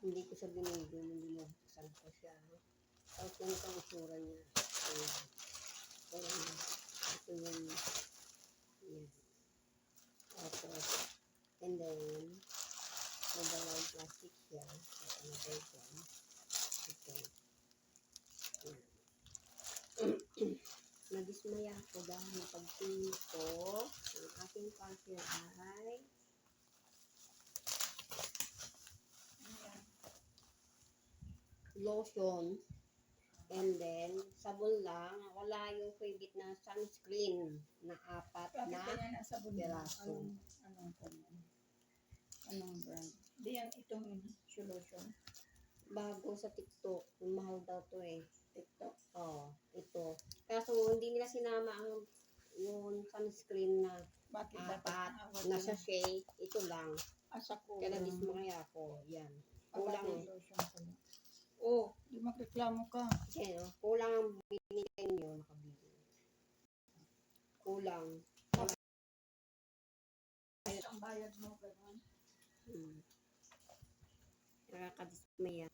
Hindi ko siya binigyan, hindi nabuksan ko siya. Tapos ganito ang itsura niya. Ayan. Ayan. Ito yung, yan. Tapos, and then, may dalawang plastic siya. Ito na tayo dyan. Ito. Ayan. Nadismaya ako dahil pagtingin ko, ang aking ay lotion. And then, sabon lang. Wala yung favorite na sunscreen na apat Bakit na kanya nasa bundok? piraso. Anong, anong, anong, anong brand? Di yan itong solution. bago sa TikTok. Mahal daw to eh. TikTok. Oh, ito. Kaso hindi nila sinama ang yung sunscreen na Bakit dapat apat na na sachet. Ito lang. asa ko? Kaya nadismaya ako. Yan. Kulang eh. Magreklamo ka. Yan, oh. kulang ang binigay nyo. Nakabili. Kulang. Ang bayad mo, gano'n. Hmm. Nakakadismaya.